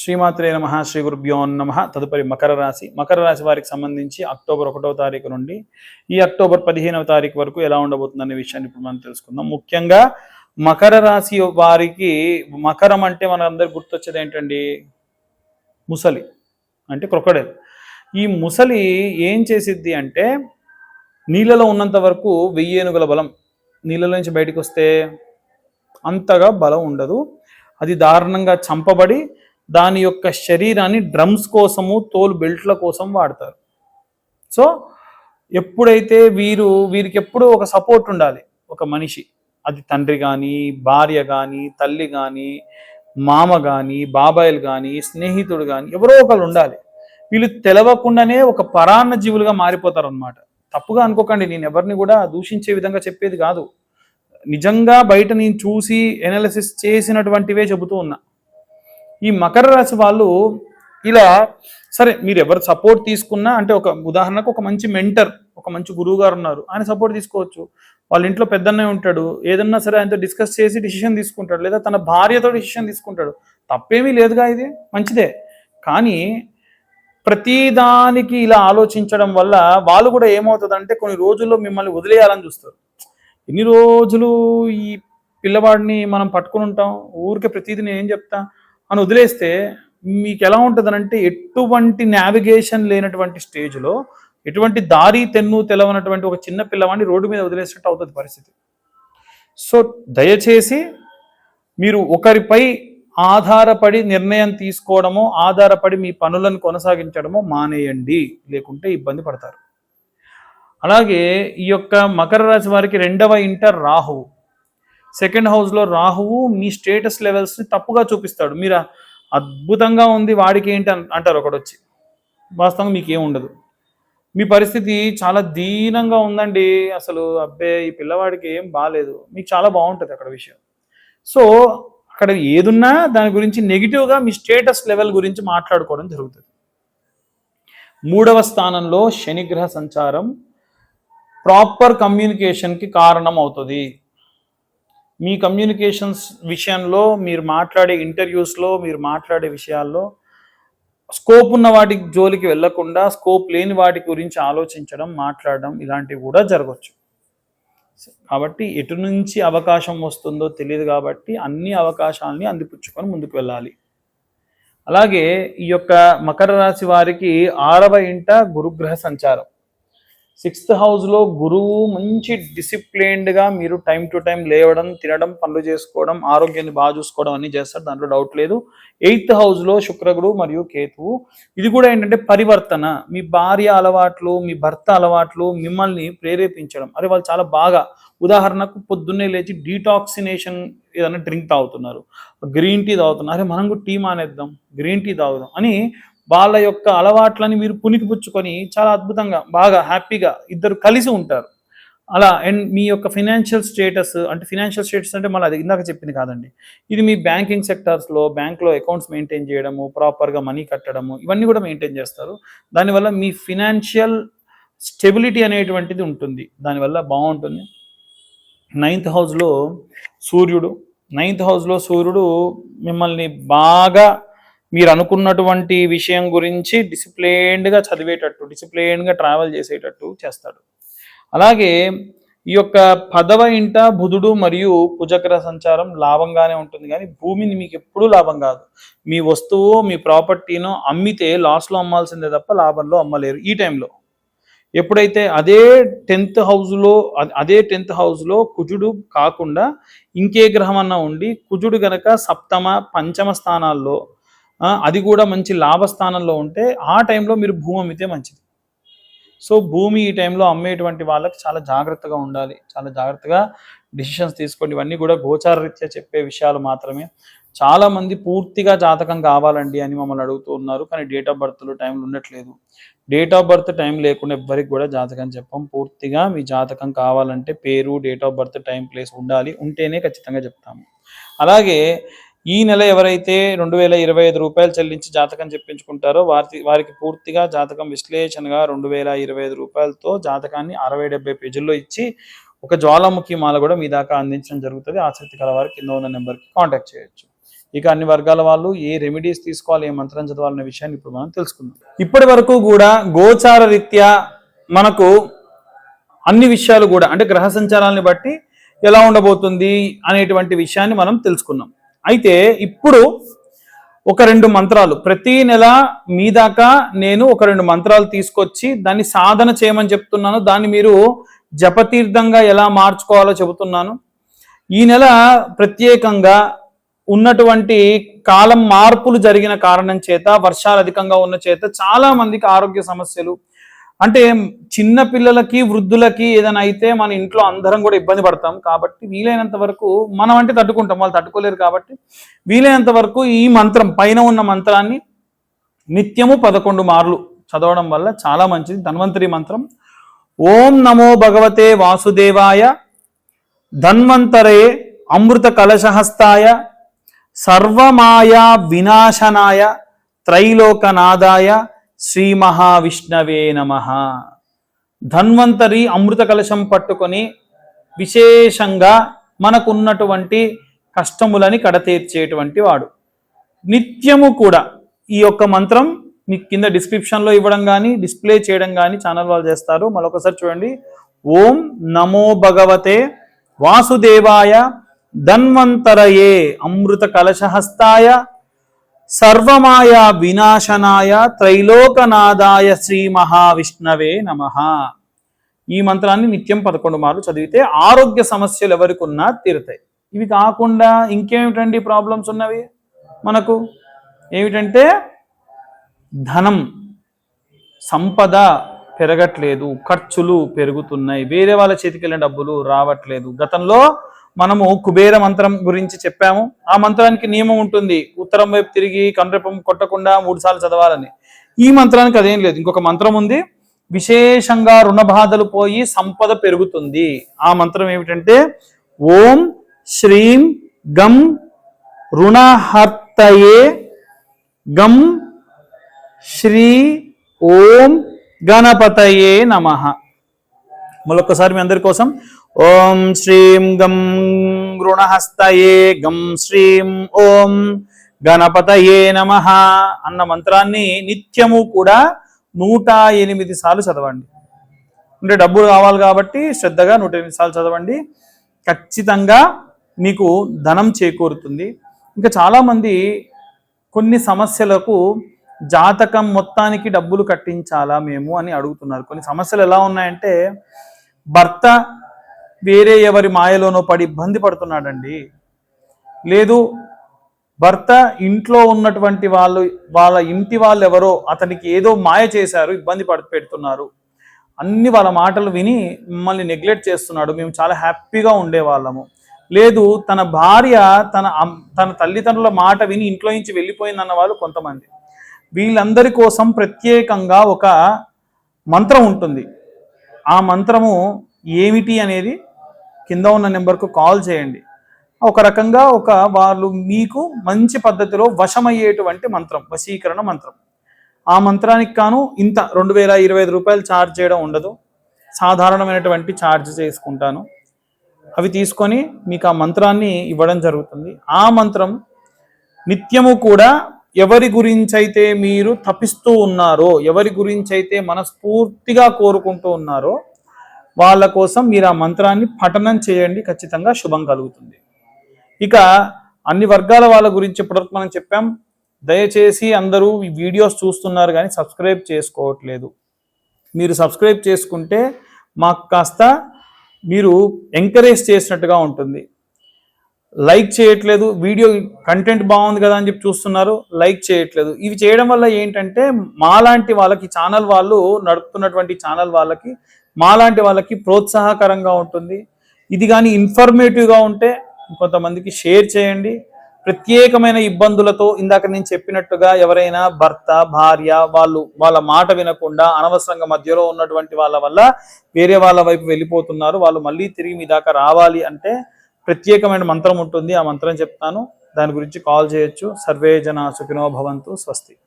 శ్రీమాత్రే నమ శ్రీ గురుభ్యో నమ. తదుపరి మకర రాశి. మకర రాశి వారికి సంబంధించి అక్టోబర్ ఒకటవ తారీఖు నుండి ఈ అక్టోబర్ పదిహేనవ తారీఖు వరకు ఎలా ఉండబోతుందనే విషయాన్ని ఇప్పుడు మనం తెలుసుకుందాం. ముఖ్యంగా మకర రాశి వారికి మకరం అంటే మనందరికి గుర్తొచ్చేది ఏంటండి? ముసలి అంటే క్రొకడైల్. ఈ ముసలి ఏం చేసిద్ది అంటే నీళ్ళలో ఉన్నంత వరకు వెయ్యి ఏనుగుల బలం నీళ్ళలో నుంచి బయటకు వస్తే అంతగా బలం ఉండదు. అది దారుణంగా చంపబడి దాని యొక్క శరీరాన్ని డ్రమ్స్ కోసము తోలు బెల్ట్ల కోసం వాడతారు. సో ఎప్పుడైతే వీరు వీరికి ఎప్పుడూ ఒక సపోర్ట్ ఉండాలి ఒక మనిషి. అది తండ్రి కానీ భార్య కానీ తల్లి కానీ మామ కానీ బాబాయిలు కానీ స్నేహితుడు కానీ ఎవరో ఒకరు ఉండాలి. వీళ్ళు తెలవకుండానే ఒక పరాన్న జీవులుగా మారిపోతారు అనమాట తప్పుగా అనుకోకండి నేను ఎవరిని కూడా దూషించే విధంగా చెప్పేది కాదు. నిజంగా బయట నేను చూసి ఎనాలిసిస్ చేసినటువంటివే చెబుతూ ఉన్నా. ఈ మకర రాశి వాళ్ళు ఇలా సరే మీరు ఎవరు సపోర్ట్ తీసుకున్నా అంటే ఒక ఉదాహరణకు ఒక మంచి మెంటర్ ఒక మంచి గురువు గారు ఉన్నారు ఆయన సపోర్ట్ తీసుకోవచ్చు. వాళ్ళ ఇంట్లో పెద్దన్నయ్య ఉంటాడు ఏదన్నా సరే ఆయనతో డిస్కస్ చేసి డిసిషన్ తీసుకుంటాడు లేదా తన భార్యతో డిసిషన్ తీసుకుంటాడు. తప్పేమీ లేదుగా ఇది మంచిదే. కానీ ప్రతిదానికి ఇలా ఆలోచించడం వల్ల వాళ్ళు కూడా ఏమవుతుందంటే కొన్ని రోజుల్లో మిమ్మల్ని వదిలేయాలని చూస్తారు. ఎన్ని రోజులు ఈ పిల్లవాడిని మనం పట్టుకుని ఉంటాం? ఊరికే ప్రతిదీ నేను ఏం చెప్తా? అని వదిలేస్తే మీకు ఎలా ఉంటుందనంటే ఎటువంటి నావిగేషన్ లేనటువంటి స్టేజ్లో ఎటువంటి దారి తెన్ను తెలవనటువంటి ఒక చిన్న పిల్లవాడిని రోడ్డు మీద వదిలేసినట్టు అవుతుంది పరిస్థితి. సో దయచేసి మీరు ఒకరిపై ఆధారపడి నిర్ణయం తీసుకోవడమో ఆధారపడి మీ పనులను కొనసాగించడమో మానేయండి. లేకుంటే ఇబ్బంది పడతారు. అలాగే ఈ యొక్క మకర రాశి వారికి రెండవ ఇంటర్ రాహువు. సెకండ్ హౌస్లో రాహువు మీ స్టేటస్ లెవెల్స్ని తప్పుగా చూపిస్తాడు. మీరు అద్భుతంగా ఉంది వాడికి ఏంటి అన్- అంటారు ఒకడొచ్చి. వచ్చి వాస్తవంగా మీకు ఏముండదు ఉండదు. మీ పరిస్థితి చాలా దీనంగా ఉందండి. అసలు అబ్బే ఈ పిల్లవాడికి ఏం బాగాలేదు మీకు చాలా బాగుంటుంది అక్కడ విషయం. సో అక్కడ ఏదున్నా దాని గురించి నెగిటివ్గా మీ స్టేటస్ లెవెల్ గురించి మాట్లాడుకోవడం జరుగుతుంది. మూడవ స్థానంలో శనిగ్రహ సంచారం ప్రాపర్ కమ్యూనికేషన్కి కారణం అవుతుంది. మీ కమ్యూనికేషన్స్ విషయంలో మీరు మాట్లాడే ఇంటర్వ్యూస్లో మీరు మాట్లాడే విషయాల్లో స్కోప్ ఉన్న వాటి జోలికి వెళ్ళకుండా స్కోప్ లేని వాటి గురించి ఆలోచించడం మాట్లాడడం ఇలాంటివి కూడా జరగవచ్చు కాబట్టి ఎటు నుంచి అవకాశం వస్తుందో తెలియదు కాబట్టి అన్ని అవకాశాలని అందిపుచ్చుకొని ముందుకు వెళ్ళాలి. అలాగే ఈ యొక్క మకర రాశి వారికి ఆరవ ఇంట గురుగ్రహ సంచారం. సిక్స్త్ హౌస్లో గురువు మంచి డిసిప్లైన్డ్గా మీరు టైం టు టైం లేవడం తినడం పనులు చేసుకోవడం ఆరోగ్యాన్ని బాగా చూసుకోవడం అన్ని చేస్తారు. దాంట్లో డౌట్ లేదు. ఎయిత్ హౌస్లో శుక్రగుడు మరియు కేతువు. ఇది కూడా ఏంటంటే పరివర్తన. మీ భార్య అలవాట్లు మీ భర్త అలవాట్లు మిమ్మల్ని ప్రేరేపించడం. అరే వాళ్ళు చాలా బాగా. ఉదాహరణకు పొద్దున్నే లేచి డీటాక్సినేషన్ ఏదైనా డ్రింక్ తాగుతున్నారు. గ్రీన్ టీ తాగుతున్నారు. అరే మనం కూడా టీ మానేద్దాం. గ్రీన్ టీ తాగుదాం అని వాళ్ళ యొక్క అలవాట్లని మీరు పుణికిపుచ్చుకొని చాలా అద్భుతంగా బాగా హ్యాపీగా ఇద్దరు కలిసి ఉంటారు. అలా అండ్ మీ యొక్క ఫినాన్షియల్ స్టేటస్ అంటే ఫినాన్షియల్ స్టేటస్ అంటే మళ్ళీ అది ఇందాక చెప్పింది కాదండి. ఇది మీ బ్యాంకింగ్ సెక్టార్స్లో బ్యాంక్లో అకౌంట్స్ మెయింటైన్ చేయడము ప్రాపర్గా మనీ కట్టడము ఇవన్నీ కూడా మెయింటైన్ చేస్తారు. దానివల్ల మీ ఫినాన్షియల్ స్టెబిలిటీ అనేటువంటిది ఉంటుంది. దానివల్ల బాగుంటుంది. నైన్త్ హౌస్లో సూర్యుడు నైన్త్ హౌస్లో సూర్యుడు మిమ్మల్ని బాగా మీరు అనుకున్నటువంటి విషయం గురించి డిసిప్లైన్డ్గా చదివేటట్టు డిసిప్లైన్డ్గా ట్రావెల్ చేసేటట్టు చేస్తాడు. అలాగే ఈ యొక్క పదవ ఇంట బుధుడు మరియు కుజగ్ర సంచారం లాభంగానే ఉంటుంది. కానీ భూమిని మీకు ఎప్పుడూ లాభం కాదు. మీ వస్తువు మీ ప్రాపర్టీను అమ్మితే లాస్లో అమ్మాల్సిందే తప్ప లాభంలో అమ్మలేరు ఈ టైంలో. ఎప్పుడైతే అదే టెన్త్ హౌస్లో అదే టెన్త్ హౌస్లో కుజుడు కాకుండా ఇంకే గ్రహం అన్నా ఉండి కుజుడు గనక సప్తమ పంచమ స్థానాల్లో అది కూడా మంచి లాభ స్థానంలో ఉంటే ఆ టైంలో మీరు భూమి అమ్మితే మంచిది. సో భూమి ఈ టైంలో అమ్మేటువంటి వాళ్ళకి చాలా జాగ్రత్తగా ఉండాలి. చాలా జాగ్రత్తగా డిసిషన్స్ తీసుకోండి. ఇవన్నీ కూడా గోచార రీత్యా చెప్పే విషయాలు మాత్రమే. చాలా మంది పూర్తిగా జాతకం కావాలండి అని మమ్మల్ని అడుగుతూ ఉన్నారు. కానీ డేట్ ఆఫ్ బర్త్లో టైంలు ఉండట్లేదు. డేట్ ఆఫ్ బర్త్ టైం లేకుండా ఎవ్వరికి కూడా జాతకం చెప్పం. పూర్తిగా మీ జాతకం కావాలంటే పేరు date of birth time place ఉండాలి. ఉంటేనే ఖచ్చితంగా చెప్తాము. అలాగే ఈ నెల ఎవరైతే రెండు వేల ఇరవై ఐదు రూపాయలు చెల్లించి జాతకం చెప్పించుకుంటారో వారి వారికి పూర్తిగా జాతకం విశ్లేషణగా రెండు వేల ఇరవై ఐదు రూపాయలతో జాతకాన్ని అరవై డెబ్బై పేజీల్లో ఇచ్చి ఒక జ్వాలాముఖి మాల కూడా మీ దాకా అందించడం జరుగుతుంది. ఆసక్తి కల వారు కింద ఉన్న నెంబర్కి కాంటాక్ట్ చేయొచ్చు. ఇక అన్ని వర్గాల వాళ్ళు ఏ రెమెడీస్ తీసుకోవాలి ఏ మంత్రం చదవాలనే విషయాన్ని ఇప్పుడు మనం తెలుసుకుందాం. ఇప్పటి వరకు కూడా గోచార రీత్యా మనకు అన్ని విషయాలు కూడా అంటే గ్రహ సంచారాన్ని బట్టి ఎలా ఉండబోతుంది అనేటువంటి విషయాన్ని మనం తెలుసుకున్నాం. అయితే ఇప్పుడు ఒక రెండు మంత్రాలు. ప్రతి నెల మీ దాకా నేను ఒక రెండు మంత్రాలు తీసుకొచ్చి దాన్ని సాధన చేయమని చెప్తున్నాను. దాన్ని మీరు జపతీర్థంగా ఎలా మార్చుకోవాలో చెబుతున్నాను. ఈ నెల ప్రత్యేకంగా ఉన్నటువంటి కాలం మార్పులు జరిగిన కారణం చేత వర్షాలు అధికంగా ఉన్న చేత చాలా మందికి ఆరోగ్య సమస్యలు అంటే చిన్న పిల్లలకి వృద్ధులకి ఏదైనా అయితే మన ఇంట్లో అందరం కూడా ఇబ్బంది పడతాం. కాబట్టి వీలైనంత వరకు మనం అంటే తట్టుకుంటాం. వాళ్ళు తట్టుకోలేరు కాబట్టి వీలైనంత వరకు ఈ మంత్రం పైన ఉన్న మంత్రాన్ని నిత్యము పదకొండు మార్లు చదవడం వల్ల చాలా మంచిది. ధన్వంతరి మంత్రం. ఓం నమో భగవతే వాసుదేవాయ ధన్వంతరే అమృత కలశహస్తాయ సర్వమాయా వినాశనాయ త్రైలోకనాదాయ శ్రీ మహావిష్ణవే నమ. ధన్వంతరి అమృత కలశం పట్టుకొని విశేషంగా మనకున్నటువంటి కష్టములని కడతీర్చేటువంటి వాడు. నిత్యము కూడా ఈ యొక్క మంత్రం మీకు కింద డిస్క్రిప్షన్లో ఇవ్వడం కానీ డిస్ప్లే చేయడం కానీ ఛానల్ వాళ్ళు చేస్తారు. మరొకసారి చూడండి. ఓం నమో భగవతే వాసుదేవాయ ధన్వంతరయే అమృత కలశహస్తాయ సర్వమాయ వినాశనాయ త్రైలోకనాదాయ శ్రీ మహావిష్ణవే నమ. ఈ మంత్రాన్ని నిత్యం పదకొండు మార్లు చదివితే ఆరోగ్య సమస్యలు ఎవరికి ఉన్నా తీరుతాయి. ఇవి కాకుండా ఇంకేమిటండి ప్రాబ్లమ్స్ ఉన్నవి? మనకు ఏమిటంటే ధనం సంపద పెరగట్లేదు ఖర్చులు పెరుగుతున్నాయి వేరే వాళ్ళ చేతికి వెళ్ళిన డబ్బులు రావట్లేదు. గతంలో మనము కుబేర మంత్రం గురించి చెప్పాము. ఆ మంత్రానికి నియమం ఉంటుంది. ఉత్తరం వైపు తిరిగి కండ్రపం కొట్టకుండా మూడు సార్లు చదవాలని. ఈ మంత్రానికి అదేం లేదు. ఇంకొక మంత్రం ఉంది. విశేషంగా రుణ బాధలు పోయి సంపద పెరుగుతుంది. ఆ మంత్రం ఏమిటంటే ఓం శ్రీం గం రుణహర్తయే గం శ్రీ ఓం గణపతయే నమ. మరొకసారి మీ అందరి కోసం ఓం శ్రీం గం గృణహస్తయే గం శ్రీం ఓం గణపతయే నమ అన్న మంత్రాన్ని నిత్యము కూడా నూట ఎనిమిది సార్లు చదవండి. అంటే డబ్బులు కావాలి కాబట్టి శ్రద్ధగా నూట ఎనిమిది సార్లు చదవండి. ఖచ్చితంగా మీకు ధనం చేకూరుతుంది. ఇంకా చాలామంది కొన్ని సమస్యలకు జాతకం మొత్తానికి డబ్బులు కట్టించాలా మేము అని అడుగుతున్నారు. కొన్ని సమస్యలు ఎలా ఉన్నాయంటే భర్త వేరే ఎవరి మాయలోనో పడి ఇబ్బంది పడుతున్నాడండి. లేదు భర్త ఇంట్లో ఉన్నటువంటి వాళ్ళు వాళ్ళ ఇంటి వాళ్ళు ఎవరో అతనికి ఏదో మాయ చేశారు ఇబ్బంది పడి పెడుతున్నారు. అన్ని వాళ్ళ మాటలు విని మిమ్మల్ని నెగ్లెక్ట్ చేస్తున్నాడు. మేము చాలా హ్యాపీగా ఉండేవాళ్ళము. లేదు తన భార్య తన తన తల్లిదండ్రుల మాట విని ఇంట్లో నుంచి వెళ్ళిపోయిందన్న వాళ్ళు కొంతమంది. వీళ్ళందరి కోసం ప్రత్యేకంగా ఒక మంత్రం ఉంటుంది. ఆ మంత్రము ఏమిటి అనేది కింద ఉన్న నెంబర్కు కాల్ చేయండి. ఒక రకంగా ఒక వాళ్ళు మీకు మంచి పద్ధతిలో వశమయ్యేటువంటి మంత్రం వశీకరణ మంత్రం. ఆ మంత్రానికి కాను ఇంత రెండు వేల ఇరవై ఐదు రూపాయలు ఛార్జ్ చేయడం ఉండదు. సాధారణమైనటువంటి ఛార్జ్ చేసుకుంటాను. అవి తీసుకొని మీకు ఆ మంత్రాన్ని ఇవ్వడం జరుగుతుంది. ఆ మంత్రం నిత్యము కూడా ఎవరి గురించి అయితే మీరు తపిస్తూ ఉన్నారో ఎవరి గురించి అయితే మనస్ఫూర్తిగా కోరుకుంటూ ఉన్నారో వాళ్ళ కోసం మీరు ఆ మంత్రాన్ని పఠనం చేయండి ఖచ్చితంగా శుభం కలుగుతుంది. ఇక అన్ని వర్గాల వాళ్ళ గురించి ఇప్పటివరకు మనం చెప్పాం. దయచేసి అందరూ ఈ వీడియోస్ చూస్తున్నారు కానీ సబ్స్క్రైబ్ చేసుకోవట్లేదు. మీరు సబ్స్క్రైబ్ చేసుకుంటే మాకు కాస్త మీరు ఎంకరేజ్ చేసినట్టుగా ఉంటుంది. లైక్ చేయట్లేదు వీడియో కంటెంట్ బాగుంది కదా అని చెప్పి చూస్తున్నారు లైక్ చేయట్లేదు. ఇవి చేయడం వల్ల ఏంటంటే మాలాంటి వాళ్ళకి ఛానల్ వాళ్ళు నడుపుతున్నటువంటి ఛానల్ వాళ్ళకి మాలాంటి వాళ్ళకి ప్రోత్సాహకరంగా ఉంటుంది. ఇది కానీ ఇన్ఫర్మేటివ్గా ఉంటే కొంతమందికి షేర్ చేయండి. ప్రత్యేకమైన ఇబ్బందులతో ఇందాక నేను చెప్పినట్టుగా ఎవరైనా భర్త భార్య వాళ్ళు వాళ్ళ మాట వినకుండా అనవసరంగా మధ్యలో ఉన్నటువంటి వాళ్ళ వల్ల వేరే వాళ్ళ వైపు వెళ్ళిపోతున్నారు. వాళ్ళు మళ్ళీ తిరిగి మీ దాకా రావాలి అంటే ప్రత్యేకమైన మంత్రం ఉంటుంది. ఆ మంత్రం చెప్తాను. దాని గురించి కాల్ చేయొచ్చు. సర్వే జన సుఖినో భవంతు. స్వస్తి.